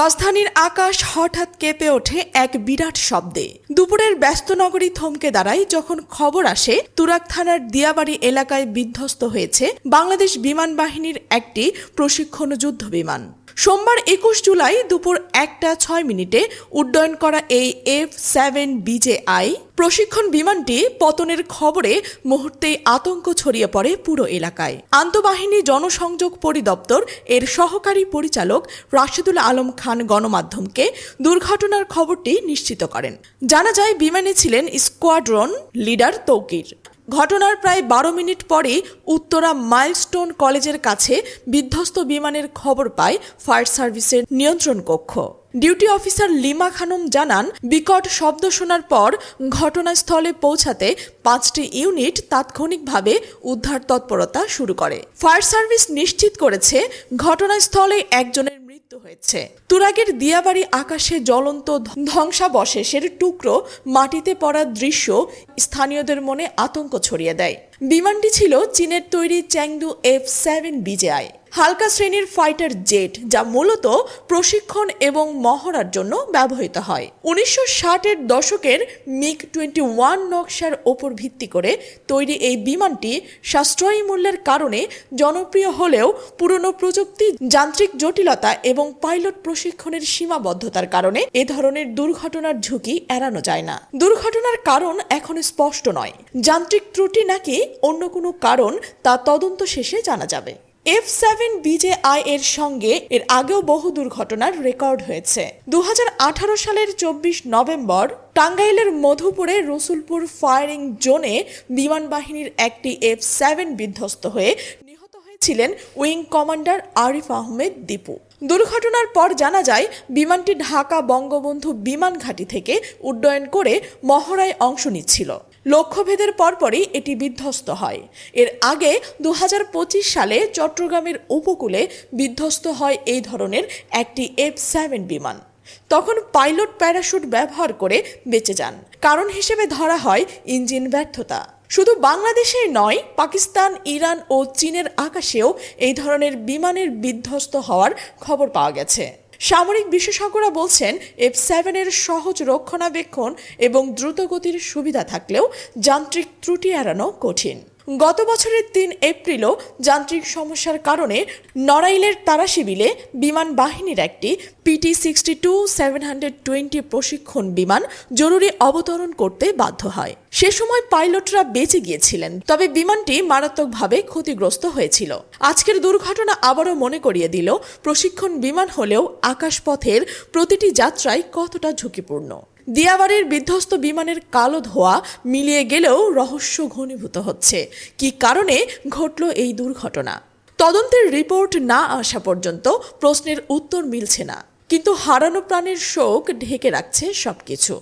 রাজধানীর আকাশ হঠাৎ কেঁপে ওঠে এক বিরাট শব্দে। দুপুরের ব্যস্ত নগরী থমকে দাঁড়ায় যখন খবর আসে তুরাক থানার দিয়াবাড়ি এলাকায় বিধ্বস্ত হয়েছে বাংলাদেশ বিমান বাহিনীর একটি প্রশিক্ষণ যুদ্ধ বিমান। সোমবার একুশ জুলাই দুপুর একটা ছয় মিনিটে উড্ডয়ন করা এই এফ সেভেন বিজেআই প্রশিক্ষণ বিমানটি পতনের খবরে মুহূর্তেই আতঙ্ক ছড়িয়ে পড়ে পুরো এলাকায়। আন্তঃবাহিনী জনসংযোগ পরিদপ্তর এর সহকারী পরিচালক রাশেদুল আলম খান গণমাধ্যমকে দুর্ঘটনার খবরটি নিশ্চিত করেন। জানা যায়, বিমানে ছিলেন স্কোয়াড্রন লিডার তৌকির। ঘটনার প্রায় বারো মিনিট পরে উত্তরা মাইলস্টোন কলেজের কাছে বিধ্বস্ত বিমানের খবর পায় ফায়ার সার্ভিসের নিয়ন্ত্রণ কক্ষ। ডিউটি অফিসার লিমা খানম জানান, বিকট শব্দ শোনার পর ঘটনাস্থলে পৌঁছাতে পাঁচটি ইউনিট তাৎক্ষণিকভাবে উদ্ধার তৎপরতা শুরু করে। ফায়ার সার্ভিস নিশ্চিত করেছে, ঘটনাস্থলে একজনের মৃত্যু হয়েছে। তুরাগের দিয়াবাড়ি আকাশে জ্বলন্ত ধ্বংসাবশেষের টুকরো মাটিতে পড়ার দৃশ্য স্থানীয়দের মনে আতঙ্ক ছড়িয়ে দেয়। বিমানটি ছিল চীনের তৈরি চ্যাংদু এফ সেভেন বিজেআই। হালকা শ্রেণির ফাইটার জেট যা মূলত প্রশিক্ষণ এবং মহড়ার জন্য ব্যবহৃত হয়। উনিশশো ষাটের দশকের মিগ টোয়েন্টি ওয়ান নকশার ওপর ভিত্তি করে তৈরি এই বিমানটি সাশ্রয়ী মূল্যের কারণে জনপ্রিয় হলেও পুরনো প্রযুক্তি, যান্ত্রিক জটিলতা এবং পাইলট প্রশিক্ষণের সীমাবদ্ধতার কারণে এ ধরনের দুর্ঘটনার ঝুঁকি এড়ানো যায় না। দুর্ঘটনার কারণ এখন স্পষ্ট নয়। যান্ত্রিক ত্রুটি নাকি অন্য কোনো কারণ তা তদন্ত শেষে জানা যাবে। এফ সেভেন বিজেআই এর সঙ্গে এর আগেও বহু দুর্ঘটনার রেকর্ড হয়েছে। দু হাজার আঠারো সালের চব্বিশ নভেম্বর টাঙ্গাইলের মধুপুরে রসুলপুর ফায়ারিং জোনে বিমান বাহিনীর একটি এফ সেভেন বিধ্বস্ত হয়ে নিহত হয়েছিলেন উইং কমান্ডার আরিফ আহমেদ দীপু। দুর্ঘটনার পর জানা যায়, বিমানটি ঢাকা বঙ্গবন্ধু বিমান ঘাঁটি থেকে উড্ডয়ন করে মহড়ায় অংশ নিচ্ছিল। লক্ষ্যভেদের পরপরই এটি বিধ্বস্ত হয়। এর আগে দু হাজার পঁচিশ সালে চট্টগ্রামের উপকূলে বিধ্বস্ত হয় এই ধরনের একটি এফ সেভেন বিমান। তখন পাইলট প্যারাশুট ব্যবহার করে বেঁচে যান। কারণ হিসেবে ধরা হয় ইঞ্জিন ব্যর্থতা। শুধু বাংলাদেশেই নয়, পাকিস্তান, ইরান ও চীনের আকাশেও এই ধরনের বিমানের বিধ্বস্ত হওয়ার খবর পাওয়া গেছে। সামরিক বিশেষজ্ঞরা বলছেন এফ সেভেনের সহজ রক্ষণাবেক্ষণ এবং দ্রুতগতির সুবিধা থাকলেও যান্ত্রিক ত্রুটি এড়ানো কঠিন। গত বছরের তিন এপ্রিলও যান্ত্রিক সমস্যার কারণে নড়াইলের তারাশিবিলে বিমান বাহিনীর একটি PT sixty two seven hundred twenty প্রশিক্ষণ বিমান জরুরি অবতরণ করতে বাধ্য হয়। সে সময় পাইলটরা বেঁচে গিয়েছিলেন, তবে বিমানটি মারাত্মকভাবে ক্ষতিগ্রস্ত হয়েছিল। আজকের দুর্ঘটনা আবারও মনে করিয়ে দিল, প্রশিক্ষণ বিমান হলেও আকাশপথের প্রতিটি যাত্রায় কতটা ঝুঁকিপূর্ণ। দিয়াবাড়ির বিধ্বস্ত বিমানের কালো ধোয়া মিলিয়ে গেলেও রহস্য ঘনীভূত হচ্ছে। কি কারণে ঘটল এই দুর্ঘটনা? তদন্তের রিপোর্ট না আসা পর্যন্ত প্রশ্নের উত্তর মিলছে না। কিন্তু হারানো প্রাণের শোক ঢেকে রাখছে সবকিছু।